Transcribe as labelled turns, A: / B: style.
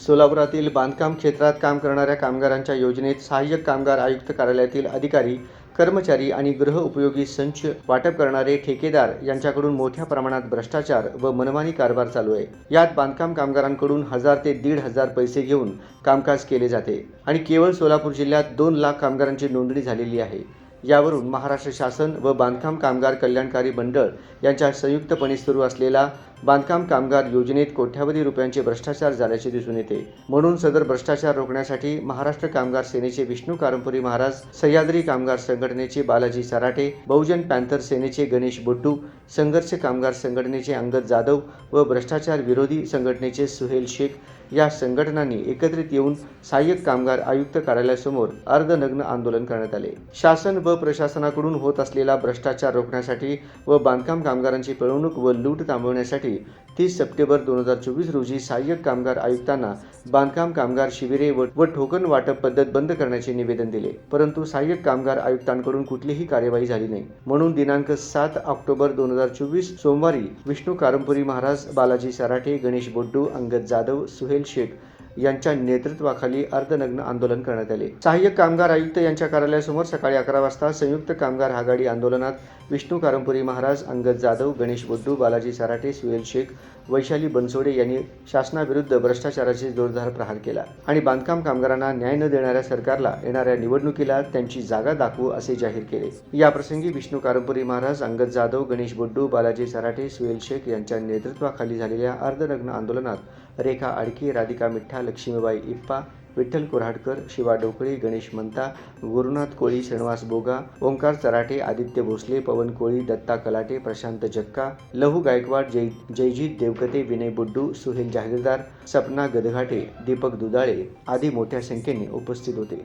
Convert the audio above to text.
A: सोलापुरातील बांधकाम क्षेत्रात काम करणाऱ्या कामगारांच्या योजनेत सहाय्यक कामगार आयुक्त कार्यालयातील अधिकारी कर्मचारी आणि गृह उपयोगी संच वाटप करणारे ठेकेदार यांच्याकडून मोठ्या प्रमाणात भ्रष्टाचार व मनमानी कारभार चालू आहे. यात बांधकाम कामगारांकडून हजार ते दीड हजार पैसे घेऊन कामकाज केले जाते आणि केवळ सोलापूर जिल्ह्यात दोन लाख कामगारांची नोंदणी झालेली आहे. यावरून महाराष्ट्र शासन व बांधकाम कामगार कल्याणकारी मंडळ यांच्या संयुक्तपणे सुरू असलेला बांधकाम कामगार योजनेत कोट्यावधी रुपयांचे भ्रष्टाचार झाल्याचे दिसून येते. म्हणून सदर भ्रष्टाचार रोखण्यासाठी महाराष्ट्र कामगार सेनेचे विष्णू कारंपुरी महाराज सह्याद्री कामगार संघटनेचे बालाजी सराटे बहुजन पॅन्थर सेनेचे गणेश बुड्डू संघर्ष कामगार संघटनेचे अंगद जाधव व भ्रष्टाचार विरोधी संघटनेचे सुहेल शेख या संघटनांनी एकत्रित येऊन सहाय्यक कामगार आयुक्त कार्यालयासमोर अर्धनग्न आंदोलन करण्यात आले. शासन व प्रशासनाकडून होत असलेला भ्रष्टाचार रोखण्यासाठी व बांधकाम कामगारांची पिळवणूक व लूट थांबवण्यासाठी तीस सप्टेंबर दोन हजार चोवीस रोजी सहाय्यक कामगार आयुक्तांना बांधकाम कामगार शिबिरे व व वाटप पद्धत बंद करण्याचे निवेदन दिले. परंतु सहाय्यक कामगार आयुक्तांकडून कुठलीही कार्यवाही झाली नाही. म्हणून दिनांक सात ऑक्टोबर दोन हजार चोवीस सोमवारी विष्णू कारंपुरी महाराज बालाजी सराठे गणेश बोड्डू अंगद जाधव सुहेल शेख यांच्या नेतृत्वाखाली अर्धनग्न आंदोलन करण्यात आले. सहाय्यक कामगार आयुक्त यांच्या कार्यालयासमोर सकाळी अकरा वाजता संयुक्त कामगार आघाडी आंदोलनात विष्णू कारंपुरी महाराज अंगद जाधव गणेश बुद्धू बालाजी सराटे सुहेल शेख वैशाली बनसोडे यांनी शासनाविरुद्ध भ्रष्टाचाराचे जोरदार प्रहार केला आणि बांधकाम कामगारांना न्याय न देणाऱ्या सरकारला येणाऱ्या निवडणुकीला त्यांची जागा दाखवू असे जाहीर केले. याप्रसंगी विष्णू कारंपुरी महाराज अंगद जाधव गणेश बुड्डू बालाजी सराटे सुहेल शेख यांच्या नेतृत्वाखाली झालेल्या अर्धनग्न आंदोलनात रेखा आडकी राधिका मिठ्ठा लक्ष्मीबाई इप्पा विठ्ठल कुऱ्हाडकर शिवा डोकळे गणेश मंता गुरुनाथ कोळी श्रीनिवास बोगा ओंकार चराटे आदित्य भोसले पवन कोळी दत्ता कलाटे प्रशांत जक्का लहू गायकवाड जय जयजीत देवकते विनय बुड्डू सुहेल जहागीरदार सपना गदघाटे दीपक दुधाळे आदी मोठ्या संख्येने उपस्थित होते.